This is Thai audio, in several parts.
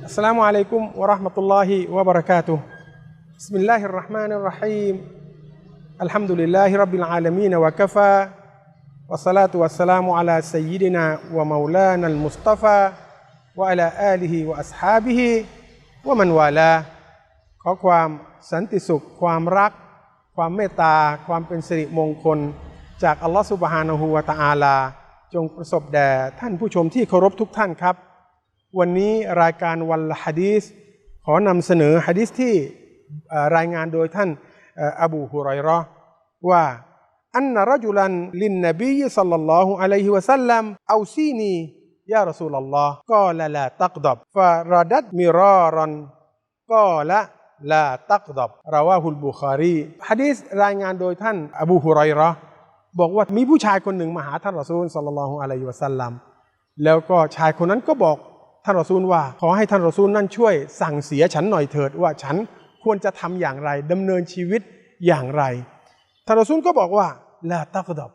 السلام عليكم ورحمة الله وبركاته بسم الله الرحمن الرحيم الحمد لله رب العالمين وكفى والصلاة والسلام على سيدنا ومولانا المصطفى وعلى آله وأصحابه ومن والاه ขอความสันติสุข ความรัก ความเมตตา ความเป็นสิริมงคล จากอัลลอฮฺสุบฮานะฮูวะตะอาลา จงประสบแด่ท่านผู้ชมที่เคารพทุกท่านครับ วันนี้รายการวันละฮะดีสขอนำเสนอฮะดีสที่รายงานโดยท่านอบูฮุไรราะห์ว่าอันนรจุลันลินนบีสัลลัลลอฮุอะลัยฮิวะสัลลัมเอาซีนียารอซูลลอฮ์ก็ละลาตักดบฟารดัดมิรารันก็ละลาตักดับราวาฮุลบุคารีฮะดีษรายงานโดยท่านอบูฮุไรราะห์บอกว่ามีผู้ชายคนหนึ่งมาหาท่านรอซูลสัลลัลลอฮุอะลัยฮิวะสัลลัมแล้วก็ชายคนนั้นก็บอก ท่านรอซูลว่า ขอให้ท่านรอซูลนั่นช่วยสั่งเสียฉันหน่อยเถิดว่าฉันควรจะทำอย่างไรดำเนินชีวิตอย่างไรท่านรอซูลก็บอกว่าลาตักดับ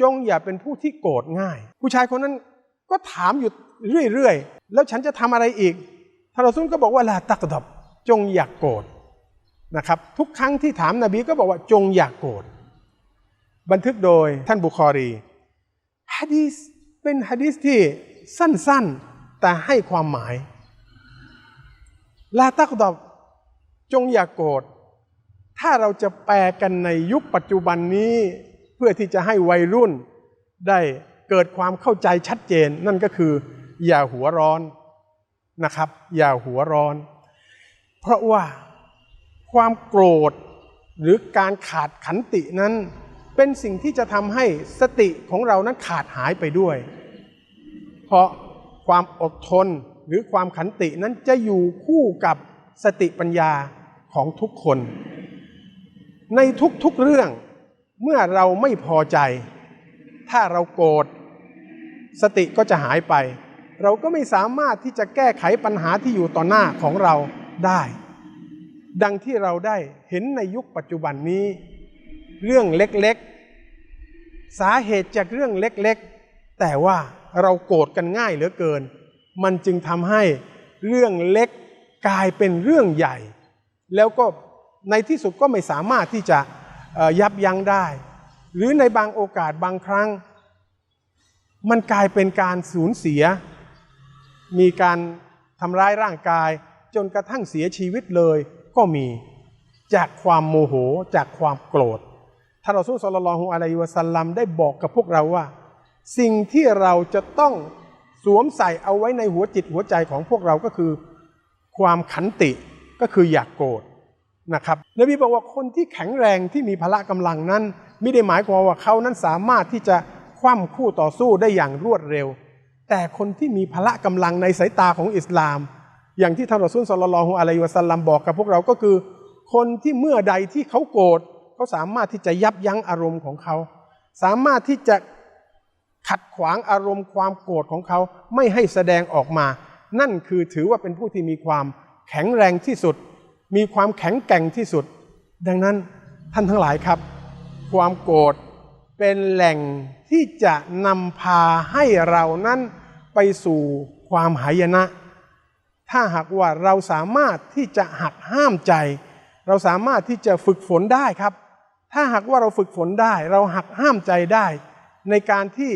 จงอย่าเป็นผู้ที่โกรธง่าย ผู้ชายคนนั้นก็ถามอยู่เรื่อยๆ แล้วฉันจะทำอะไรอีกท่านรอซูลก็บอกว่าลาตักดับจงอย่ากโกรธนะครับ ทุกครั้งที่ถามนบีก็บอกว่าจงอย่ากโกรธบันทึกโดยท่านบุคอรีฮะดีสเป็นฮะดีสที่สั้นๆ แต่ให้ความหมาย ลาตักดับจงอย่ากโกรธ ถ้าเราจะแปลกันในยุคปัจจุบันนี้ เพื่อที่จะให้วัยรุ่นได้เกิดความเข้าใจชัดเจน นั่นก็คือ อย่าหัวร้อนนะครับ อย่าหัวร้อน เพราะว่าความโกรธหรือการขาดขันตินั้น เป็นสิ่งที่จะทำให้สติของเรานั้นขาดหายไปด้วย เพราะ ความอดทนหรือความขันตินั้นจะอยู่คู่กับสติปัญญาของทุกคน ในทุกๆเรื่องเมื่อเราไม่พอใจ ถ้าเราโกรธสติก็จะหายไป เราก็ไม่สามารถที่จะแก้ไขปัญหาที่อยู่ต่อหน้าของเราได้ ดังที่เราได้เห็นในยุคปัจจุบันนี้ เรื่องเล็กๆ สาเหตุจากเรื่องเล็กๆ แต่ว่าเราโกรธกันง่ายเหลือเกิน มันจึงทำให้เรื่องเล็กกลายเป็นเรื่องใหญ่ แล้วก็ในที่สุดก็ไม่สามารถที่จะยับยั้งได้ หรือในบางโอกาสบางครั้ง มันกลายเป็นการสูญเสีย มีการทำร้ายร่างกายจนกระทั่งเสียชีวิตเลยก็มีจากความโมโหจากความโกรธท่านอซูลสลลัลลอฮุอะลัยฮิวะสัลลัมได้บอกกับพวกเราว่า สิ่งที่เราจะต้องสวมใส่เอาไว้ในหัวจิตหัวใจของพวกเราก็คือ ความขันติก็คืออยากโกรธนะครับนบีบอกว่าคนที่แข็งแรงที่มีพละกำลังนั้น ไม่ได้หมายความว่าเขานั้นสามารถที่จะคว่ำคู่ต่อสู้ได้อย่างรวดเร็ว แต่คนที่มีพละกำลังในสายตาของอิสลาม อย่างที่ท่านรอซูลสลลัลลอฮุอะลัยฮิวะสัลลัมบอกกับพวกเราก็คือ คนที่เมื่อใดที่เขาโกรธเขาสามารถที่จะยับยั้งอารมณ์ของเขา สามารถที่จะ ขัดขวางอารมณ์ความโกรธของเขาไม่ให้แสดงออกมา นั่นคือถือว่าเป็นผู้ที่มีความแข็งแรงที่สุด มีความแข็งแกร่งที่สุด ดังนั้นท่านทั้งหลายครับ ความโกรธเป็นแหล่งที่จะนำพาให้เรานั้นไปสู่ความหายนะ ถ้าหากว่าเราสามารถที่จะหักห้ามใจ เราสามารถที่จะฝึกฝนได้ครับ ถ้าหากว่าเราฝึกฝนได้ เราหักห้ามใจได้ ในการที่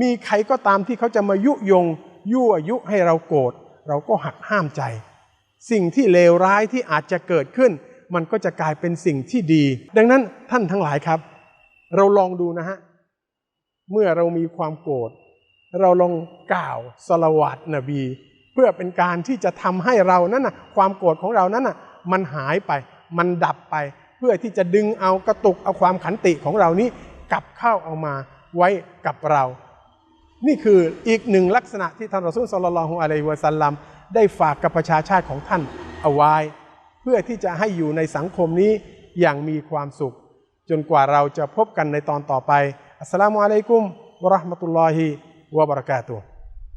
มีใครก็ตามที่เขาจะมายุยงยั่วยุให้เราโกรธเราก็หักห้ามใจ สิ่งที่เลวร้ายที่อาจจะเกิดขึ้น มันก็จะกลายเป็นสิ่งที่ดี ดังนั้นท่านทั้งหลายครับ เราลองดูนะฮะเมื่อเรามีความโกรธเราลองกล่าวสละวาดนบี เพื่อเป็นการที่จะทำให้เรานั้นนะความโกรธของเรานั้นนะมันหายไป มันดับไป เพื่อที่จะดึงเอากระตุกเอาความขันติของเรานี้กลับเข้าเอามา ไว้กับเรา นี่คืออีกหนึ่งลักษณะที่ท่านรอซูลสลลัลลอฮุอะลัยฮิวะสัลลัมได้ฝากกับประชาชาติของท่านเอาไว้ เพื่อที่จะให้อยู่ในสังคมนี้อย่างมีความสุข จนกว่าเราจะพบกันในตอนต่อไปอัสสลามุอะลัยกุมวะราะห์มะตุลลอฮิวะบะเราะกาตุฮ์